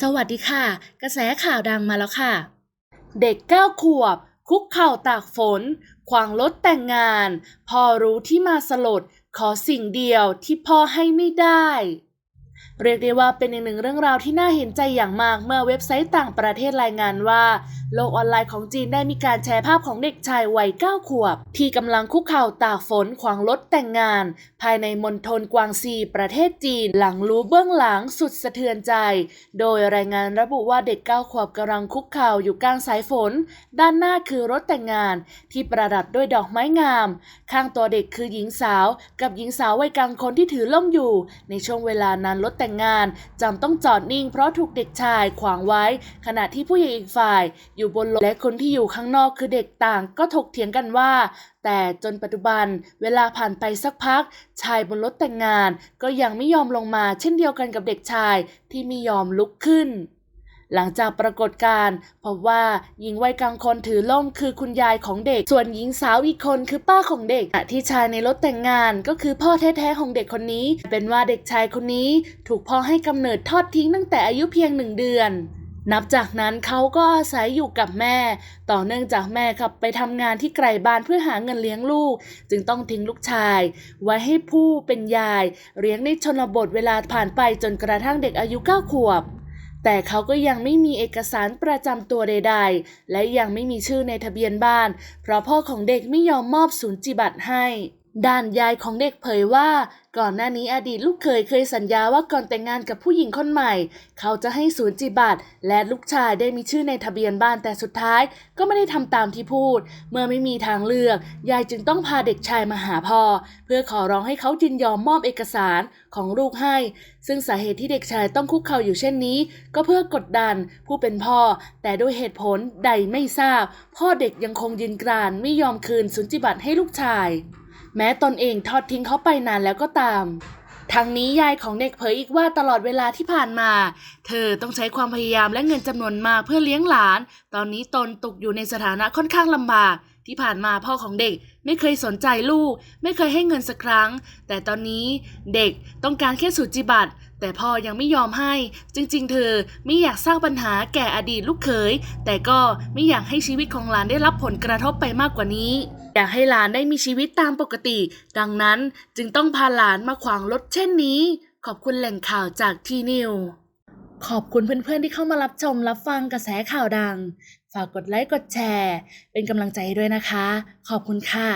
สวัสดีค่ะ กระแสข่าวดังมาแล้วค่ะ เด็กเก้าขวบ คุกเข่าตากฝน ขวางรถแต่งงานพ่อรู้ที่มาสลด ขอสิ่งเดียวที่พ่อให้ไม่ได้ เรียกได้ว่าเป็นอีกหนึ่งเรื่องราวที่น่าเห็นใจอย่างมากเมื่อเว็บไซต์ต่างประเทศรายงานว่า โลกออนไลน์ของจีนได้มีการแชร์ภาพของเด็กชายวัย 9 ขวบ ที่กำลังคุกเข่าตากฝนขวางรถแต่งงาน ภายในมณฑลกวางซีประเทศจีนหลังรู้เบื้องหลังสุดสะเทือนใจ โดยรายงานระบุว่าเด็ก 9 ขวบกำลังคุกเข่าอยู่กลางสายฝน ด้านหน้าคือรถแต่งงาน ที่ประดับด้วยดอกไม้งาม ข้างตัวเด็กคือหญิงสาว กับหญิงสาววัยกลางคนที่ถือล่มอยู่ ในช่วงเวลานั้นรถแต่งงานจำต้องจอดนิ่งเพราะถูกเด็กชายขวางไว้ ขณะที่ผู้ใหญ่อีกฝ่าย อยู่บนรถและคนที่อยู่ข้างนอกคือเด็กต่างก็ถกเถียงกันว่า แต่จนปัจจุบันเวลาผ่านไปสักพัก ชายบนรถแต่งงาน ก็ยังไม่ยอมลงมาเช่นเดียวกันกับเด็กชายที่ไม่ยอมลุกขึ้น หลังจากปรากฏการณ์พบว่าหญิงวัยกลางคนถือล่มคือคุณยายของเด็ก ส่วนหญิงสาวอีกคนคือป้าของเด็กที่ชายในรถแต่งงานก็คือพ่อแท้ๆของเด็กคนนี้ เป็นว่าเด็กชายคนนี้ถูกพ่อให้กำเนิดทอดทิ้งตั้งแต่อายุเพียงหนึ่งเดือนนับจากนั้นเขาก็อาศัยอยู่กับแม่ ต่อเนื่องจากแม่ขับไปทำงานที่ไกลบ้านเพื่อหาเงินเลี้ยงลูก จึงต้องทิ้งลูกชาย ไว้ให้ผู้เป็นยายเลี้ยงในชนบทเวลาผ่านไปจนกระทั่งเด็กอายุ9ขวบ แต่เขาก็ยังไม่มีเอกสารประจำตัวใดๆ และยังไม่มีชื่อในทะเบียนบ้าน เพราะพ่อของเด็กไม่ยอมมอบสูญจิบัตรให้ ด้านยายของเด็กเผยว่า ก่อนหน้านี้อดีตลูกเคยเคยสัญญาว่าก่อนแต่งงานกับผู้หญิงคนใหม่ เขาจะให้สูจิบัตรและลูกชายได้มีชื่อในทะเบียนบ้านแต่สุดท้าย ก็ไม่ได้ทำตามที่พูด เมื่อไม่มีทางเลือก ยายจึงต้องพาเด็กชายมาหาพ่อ เพื่อขอร้องให้เขายินยอมมอบเอกสารของลูกให้ ซึ่งสาเหตุที่เด็กชายต้องคุกเข่าอยู่เช่นนี้ ก็เพื่อกดดันผู้เป็นพ่อ แต่ด้วยเหตุผลใดไม่ทราบ พ่อเด็กยังคงยืนกรานไม่ยอมคืนสุนจิบัตรให้ลูกชาย แม้ตนเองทอดทิ้งเขาไปนานแล้วก็ตามทางนี้ยายของเด็กเผยอีกว่าตลอดเวลาที่ผ่านมา เธอต้องใช้ความพยายามและเงินจำนวนมากเพื่อเลี้ยงหลาน ตอนนี้ตนตกอยู่ในสถานะค่อนข้างลำบาก ที่ผ่านมาพ่อของเด็กไม่เคยสนใจลูก ไม่เคยให้เงินสักครั้ง แต่ตอนนี้เด็กต้องการแค่สูจิบัตรแต่พ่อยังไม่ยอมให้ จริง ๆ เธอไม่อยากสร้างปัญหาแก่อดีตลูกเขยแต่ก็ไม่อยากให้ชีวิตของหลานได้รับผลกระทบไปมากกว่านี้ อยากให้หลานได้มีชีวิตตามปกติ ดังนั้นจึงต้องพาหลานมาขวางรถเช่นนี้ ขอบคุณแหล่งข่าวจากทีนิว ขอบคุณเพื่อนๆที่เข้ามารับชมรับฟังกระแสข่าวดัง ฝากกดไลค์กดแชร์ เป็นกำลังใจด้วยนะคะ ขอบคุณค่ะ